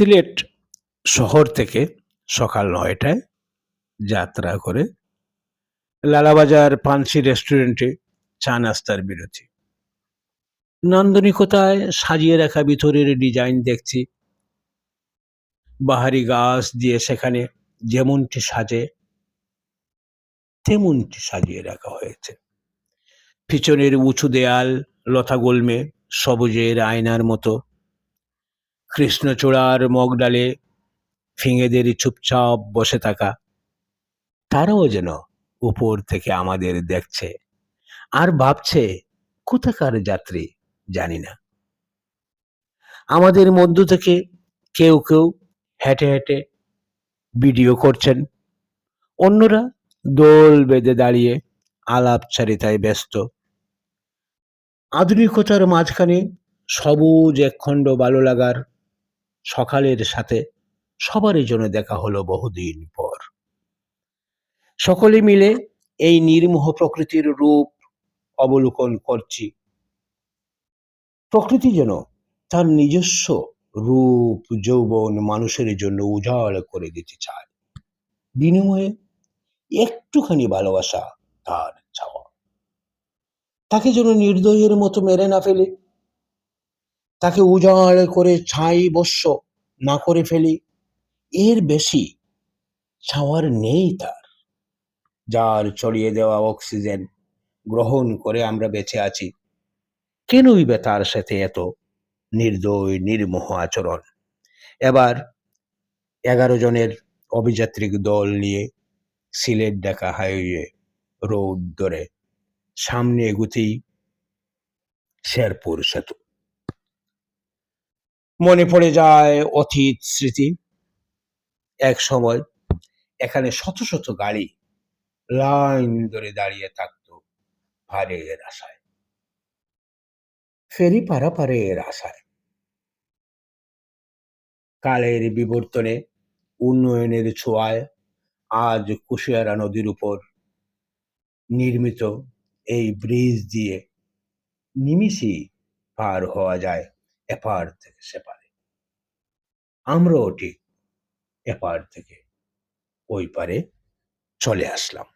সিলেট শহর থেকে সকাল নয়টায় যাত্রা করে লালাবাজার পানসি রেস্টুরেন্টে চা নাস্তার বিরতি। নান্দনিকতায় সাজিয়ে রাখা ভিতরের ডিজাইন দেখছি। বাহারি গাছ দিয়ে সেখানে যেমনটি সাজে, তেমনটি সাজিয়ে রাখা হয়েছে। পিছনের উঁচু দেয়াল লতা গোলমে সবুজের আয়নার মতো কৃষ্ণচূড়ার মগডালে ফিঙেদের চুপচাপ বসে থাকা। তারাও যেন উপর থেকে আমাদের দেখছে আর ভাবছে, কোথাকার যাত্রী জানি না। আমাদের মধ্য থেকে কেউ কেউ হেঁটে হেঁটে ভিডিও করছেন। অন্যরা দোল বেঁধে দাঁড়িয়ে আলাপচারিতায় ব্যস্ত। আধুনিকতার মাঝখানে সবুজ একখণ্ড ভালো লাগার সকালের সাথে সবারই জন্য দেখা হলো বহুদিন পর। সকলে মিলে এই নির্মোহ প্রকৃতির রূপ অবলোকন করছি। প্রকৃতি যেন তার নিজস্ব রূপ, যৌবন মানুষের জন্য উজাড় করে দিতে চায়। বিনিময়ে একটুখানি ভালোবাসা তার চাওয়া। তাকে যেন নির্দয়ের মতো মেরে না ফেলে তাকে উজাড় করে ছাই বস্য না করে ফেলি। এর বেশি ছাওয়ার নেই তার। যার ছড়িয়ে দেওয়া অক্সিজেন গ্রহণ করে আমরা বেঁচে আছি। কেনই বা তার সাথে এত নির্দয়, নির্মোহ আচরণ? এবার এগারো জনের অভিযাত্রিক দল নিয়ে সিলেট ঢাকা হাইওয়ে রোড ধরে সামনে এগুতেই শেরপুর সেতু। মনে পড়ে যায় অতীত স্মৃতি। এক সময় এখানে শত শত গাড়ি লাইন ধরে দাঁড়িয়ে থাকতো ভাড়ের আশায়। ফেরি পারাপারের আশায়। কালের বিবর্তনে উন্নয়নের ছোঁয়ায় আজ কুশিয়ারা নদীর উপর নির্মিত এই ব্রিজ দিয়ে নিমিষেই পার হওয়া যায়। এপার থেকে সেপারে। আমরাও ঠিক এপার থেকে ওই পারে চলে আসলাম।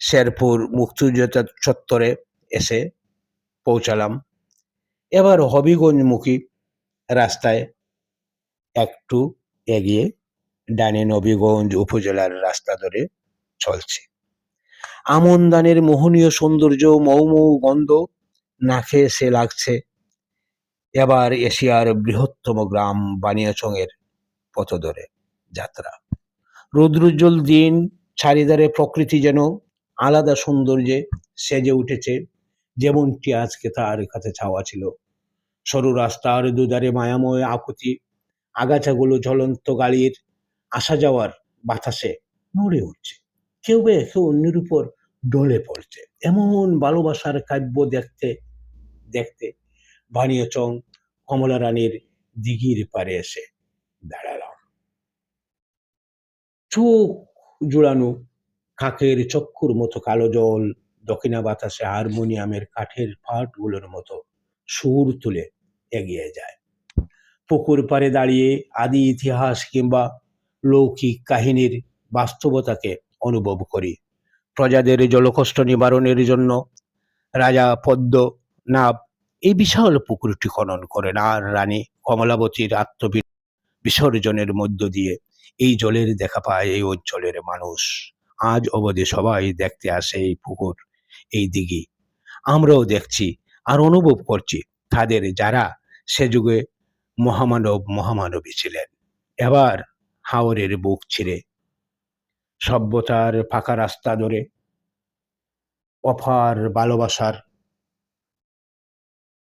শেরপুর মুক্তিযোদ্ধা চত্বরে এসে পৌঁছালাম। এবার হবিগঞ্জমুখী রাস্তায় একটু এগিয়ে ডানে নবীগঞ্জ উপজেলার রাস্তা ধরে চলছে। আমন দানের মোহনীয় সৌন্দর্য মৌ মৌ গন্ধ নাকে এসে লাগছে। এবার এশিয়ার বৃহত্তম গ্রাম বানিয়াচংয়ের পথ ধরে যাত্রা। রৌদ্রোজ্জ্বল দিন, চারিধারে প্রকৃতি যেন, আলাদা সৌন্দর্যে সেজে উঠেছে, যেমনটি আজকে তার কাছে চাওয়া ছিল। সরু রাস্তার দুধারে মায়াময় আকুতি, আগাছাগুলো ঝলন্ত গাড়ির আসা যাওয়ার বাতাসে নড়ে উঠছে। কেউ একে অন্যের উপর ডলে পড়ছে। এমন ভালোবাসার কাব্য দেখতে দেখতে বানিয়াচং কমলা রানীর দিঘির পারে এসে দাঁড়ালাম। চোখ জোড়ানো কাকের চক্ষুর মতো কালো জল, দক্ষিণা বাতাসে হারমোনিয়ামের কাঠের ফাটগুলোর মতো সুর তুলে এগিয়ে যায়। পুকুর পাড়ে দাঁড়িয়ে আদি ইতিহাস কিংবা লৌকিক কাহিনীর বাস্তবতাকে অনুভব করি। প্রজাদের জলকষ্ট নিবারণের জন্য রাজা পদ্ম নাব এই বিশাল পুকুরটি খনন করেন আর রানী কমলাবতীর আত্মবি বিসর্জনের মধ্য দিয়ে এই জলের দেখা পায় এই অঞ্চলের মানুষ। আজ অবধি সবাই দেখতে আসে এই পুকুর এই দিঘি। আমরাও দেখছি আর অনুভব করছি তাদের যারা সে যুগে মহামানব মহামানবী ছিলেন। এবার হাওরের বুক ছিঁড়ে সভ্যতার ফাঁকা রাস্তা ধরে। অফার ভালোবাসার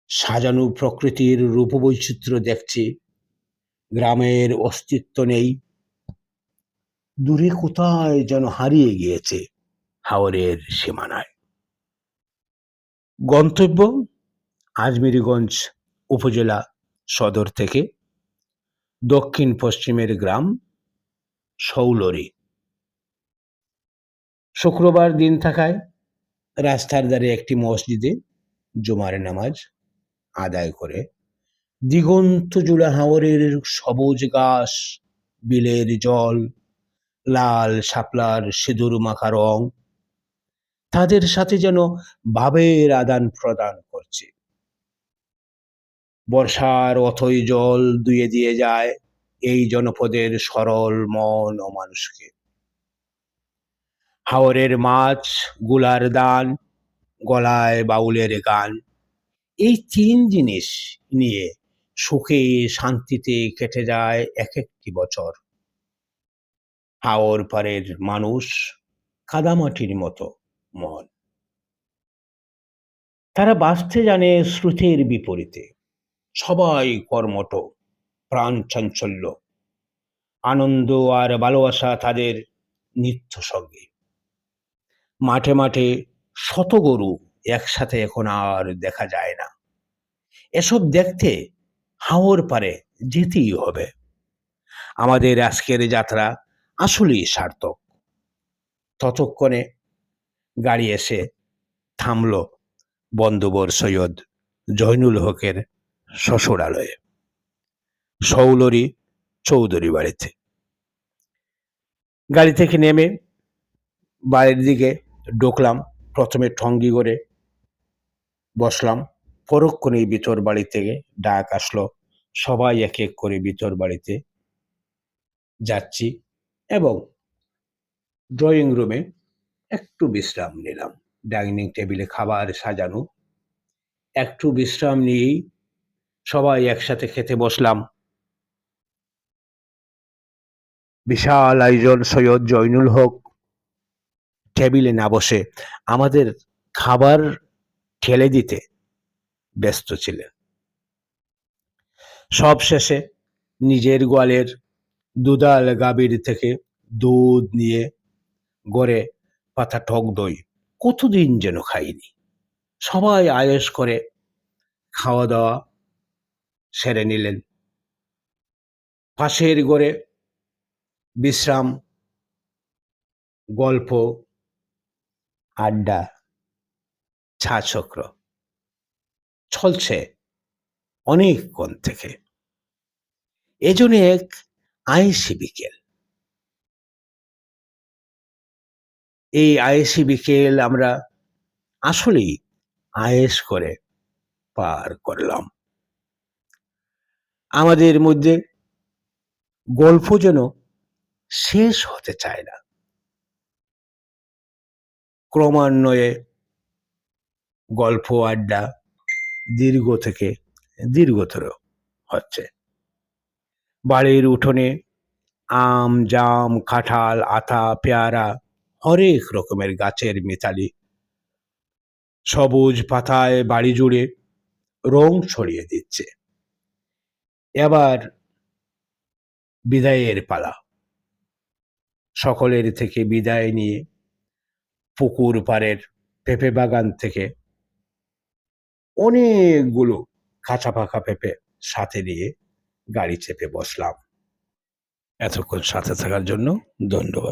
সাজানো প্রকৃতির রূপবৈচিত্র্য দেখছি। গ্রামের অস্তিত্ব নেই। দূরে কোথায় যেন হারিয়ে গিয়েছে হাওরের সীমানায়। গন্তব্য আজমিরিগঞ্জ উপজেলা সদর থেকে। দক্ষিণ পশ্চিমের গ্রাম শৌলরি শুক্রবার দিন থাকায় রাস্তার ধারে একটি মসজিদে জুমার নামাজ আদায় করে। দিগন্ত জুড়ে হাওরের সবুজ ঘাস, বিলের জল, লাল শাপলার সিঁদুর মাখা রং তাদের সাথে যেন ভাবের আদান প্রদান করছে। বর্ষার অথই জল দুয়ে দিয়ে যায় এই জনপদের সরল মন ও মানুষকে। হাওরের মাছ, গুলার দান, গলায় বাউলের গান। এই তিন জিনিস নিয়ে সুখে, শান্তিতে কেটে যায় এক একটি বছর। হাওর পারের মানুষ কাদামাটির মতো মন। তারা বাঁচতে জানে শ্রুতির বিপরীতে। সবাই কর্মঠ, প্রাণ চাঞ্চল্য। আনন্দ আর ভালোবাসা তাদের নিত্য সঙ্গে। মাঠে মাঠে শত গরু একসাথে এখন আর দেখা যায় না। এসব দেখতে হাওর পারে যেতেই হবে। আমাদের আজকের যাত্রা আসলেই সার্থক। ততক্ষণে গাড়ি এসে থামল বন্ধুবর সৈয়দ জয়নুল হকের শ্বশুরালয়ে। সৌলরি চৌধুরী বাড়িতে। গাড়ি থেকে নেমে বাড়ির দিকে ঢুকলাম, প্রথমে ঠঙ্গি করে বসলাম। পরক্ষণেই ভিতর বাড়ি থেকে ডাক আসলো, সবাই এক এক করে ভিতর বাড়িতে যাচ্ছি এবং ড্রয়িং রুমে একটু বিশ্রাম নিলাম। ডাইনিং টেবিলে খাবার সাজানো, একটু বিশ্রাম নিয়েই সবাই একসাথে খেতে বসলাম। বিশাল আয়োজন সৈয়দ জয়নুল হক টেবিলে না বসে আমাদের খাবার ঠেলে দিতে ব্যস্ত ছিলেন। সব শেষে নিজের গোয়ালের দুধাল গাভীর থেকে দুধ নিয়ে গড়ে পাতা টক দই। কতদিন যেন খাইনি। সবাই আয়েস করে খাওয়া দাওয়া সেরে নিলেন। পাশের গড়ে বিশ্রাম, গল্প আড্ডা। ছা চক্র। চলছে অনেকক্ষণ থেকে। এজন্য এক আইসি বিকেল। এই আইসি বিকেল আমরা আসলেই আয়েস করে পার করলাম। আমাদের মধ্যে গল্প যেন শেষ হতে চায় না। ক্রমান্বয়ে গল্প আড্ডা দীর্ঘ থেকে দীর্ঘতর হচ্ছে। বাড়ির উঠোনে আম, জাম, কাঁঠাল, আতা, পেয়ারা হরেক রকমের গাছের মিতালি সবুজ পাতায় বাড়ি জুড়ে রং ছড়িয়ে দিচ্ছে। এবার বিদায়ের পালা। সকলের থেকে বিদায় নিয়ে পুকুর পাড়ের পেঁপে বাগান থেকে অনেকগুলো কাঁচা পাকা পেঁপে সাথে নিয়ে গাড়ি চেপে বসলাম। এতক্ষণ সাথে থাকার জন্য ধন্যবাদ।